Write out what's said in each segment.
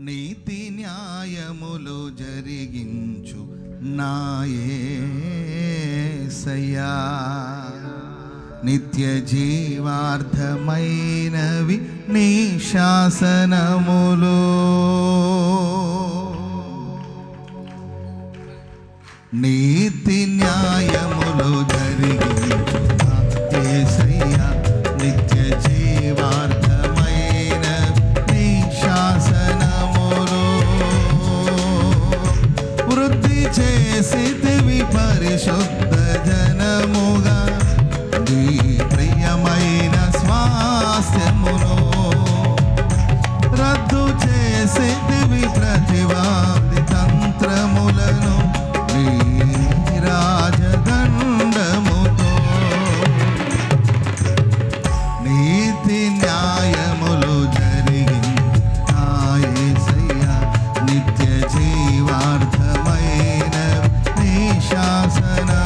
నీతి న్యాయములు జరిగించు నాయసయ్యా నిత్య జీవార్థమైనవి నీ శాసనములు. నీ মেসিতে বিপারে সত্য शासन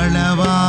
அளவா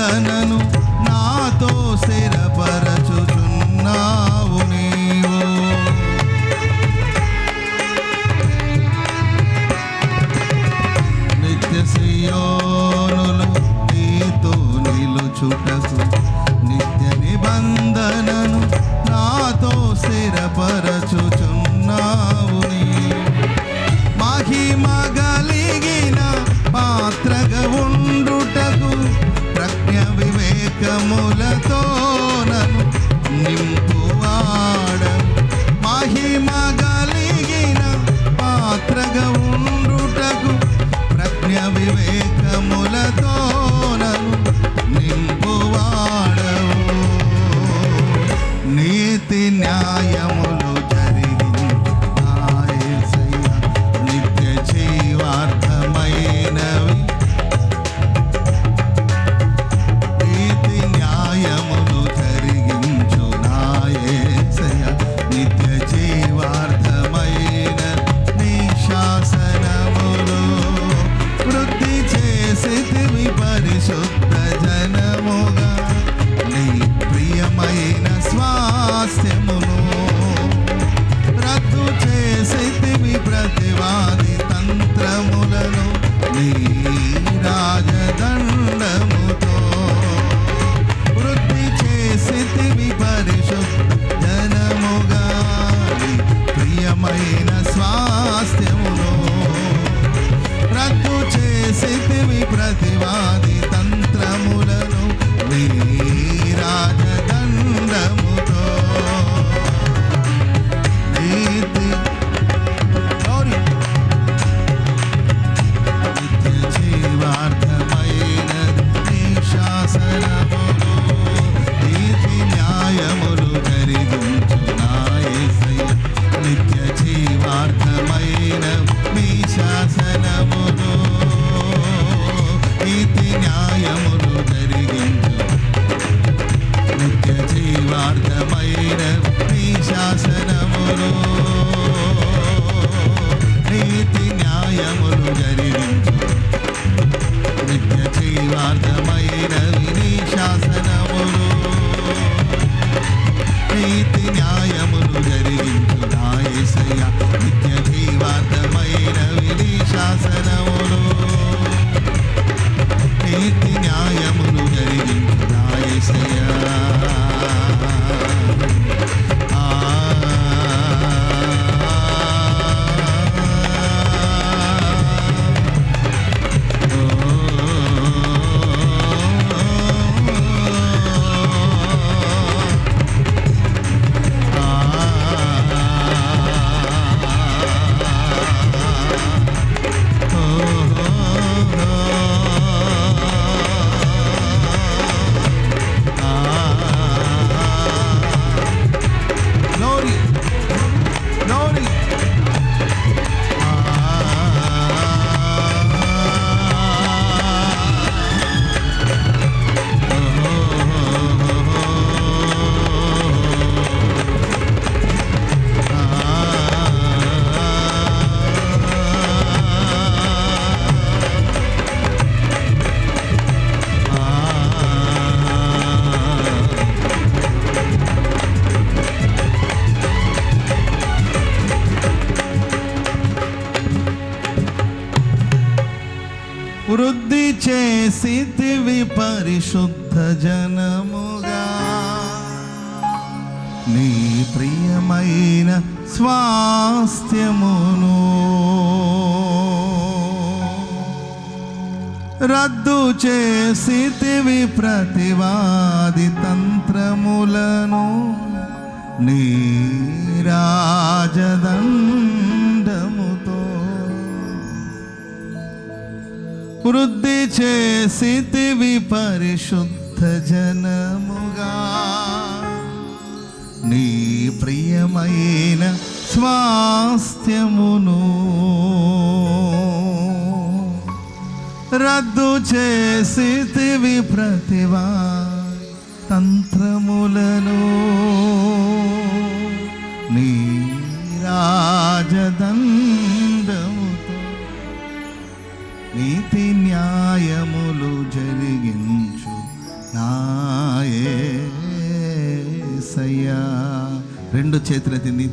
ಸದನ సిద్ధివి పరిశుద్ధ జనముగా. నీ ప్రియమైన స్వాస్థ్యమును రద్దు చేసితివి ప్రతివాది తంత్రములను నీ రాజదండ వృద్ధి చేసితివి పరిశుద్ధ జనముగా. నీ ప్రియమైన స్వాస్థ్యమును రద్దు చేసి ప్రతివా తంత్రములను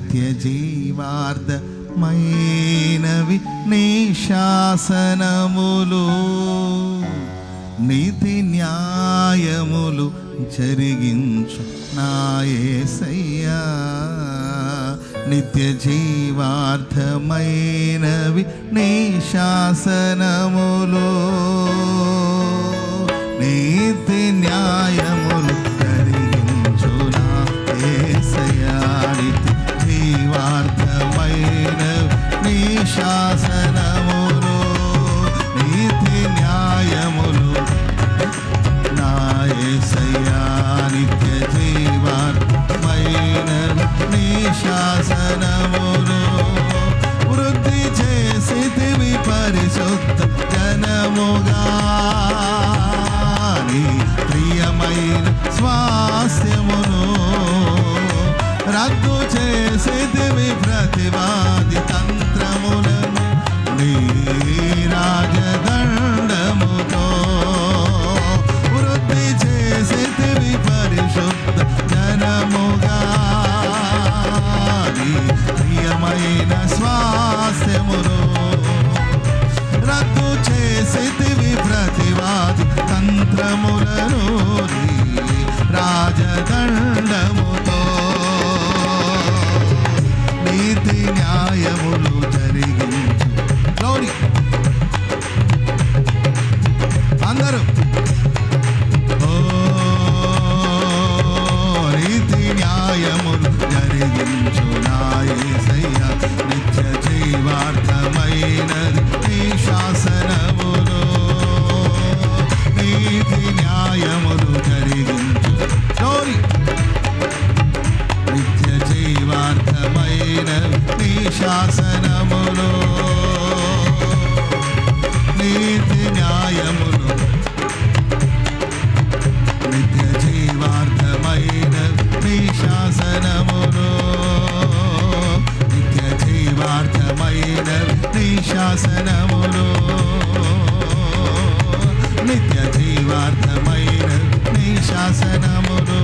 నిత్య నిత్యజీవార్ధమైనవి నీ శాసనములు. నీతి న్యాయములు జరిగించు నాయసయ్యా నిత్య జీవార్థమైనవి నీ శాసనములు. నీతి న్యాయం శాసనములు నీతి న్యాయములు. నా ఏసయ్యానికి జీవాన్ మైనర్ నీ கண் దేవార్థమైన నీ శాసనములు.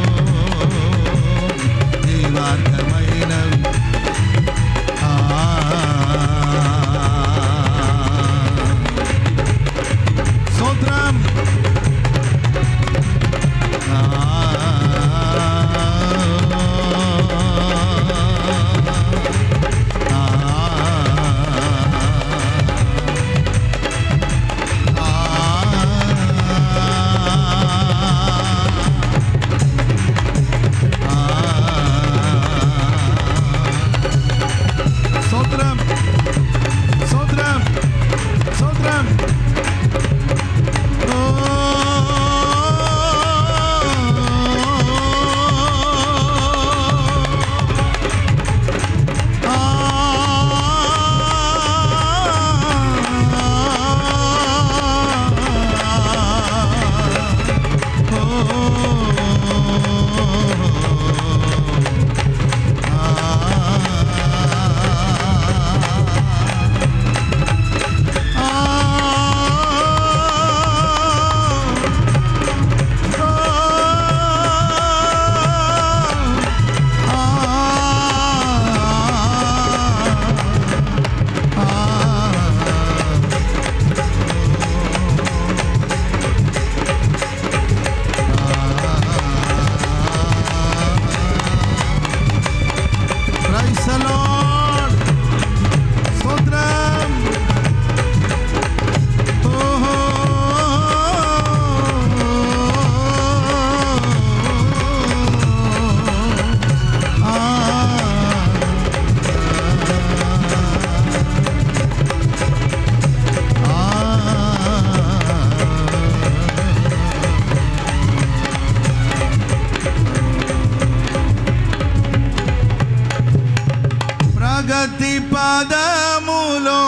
ప్రగతి పదములో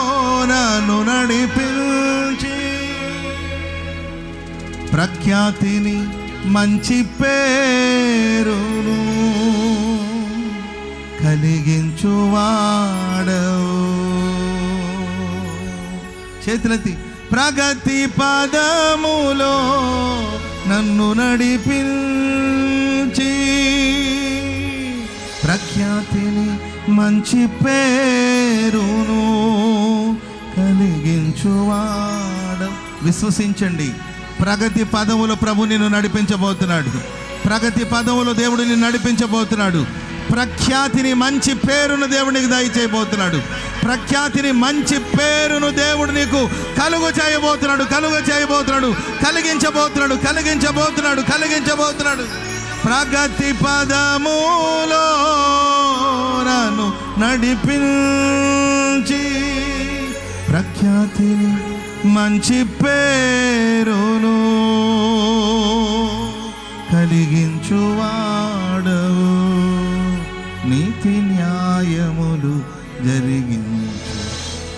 నన్ను నడిపించి ప్రఖ్యాతిని మంచి పేరును కలిగించువాడవు. చేతులెత్తి ప్రగతి పదములో నన్ను నడిపించి ప్రఖ్యాతిని మంచి పేరును కలిగించువాడ. విశ్వసించండి. ప్రగతి పదములో ప్రభు నిన్ను నడిపించబోతున్నాడు. ప్రగతి పదములో దేవుడు నిన్ను నడిపించబోతున్నాడు. ప్రఖ్యాతిని మంచి పేరును దేవునికి దయచేయబోతున్నాడు. ప్రఖ్యాతిని మంచి పేరును దేవుడు నీకు కలుగు చేయబోతున్నాడు కలుగు చేయబోతున్నాడు కలిగించబోతున్నాడు కలిగించబోతున్నాడు కలిగించబోతున్నాడు. ప్రగతి పదములో నన్ను నడిపించి ప్రఖ్యాతిని మంచి పేరును కలిగించువాడవు. నీతి న్యాయములు జరిగించు.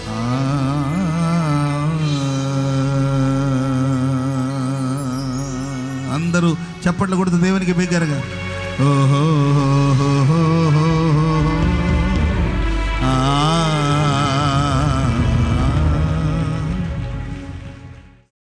ఆ. అందరూ చప్పట్లు కొడుతూ దేవునికి బిగ్గరగా ఓహో.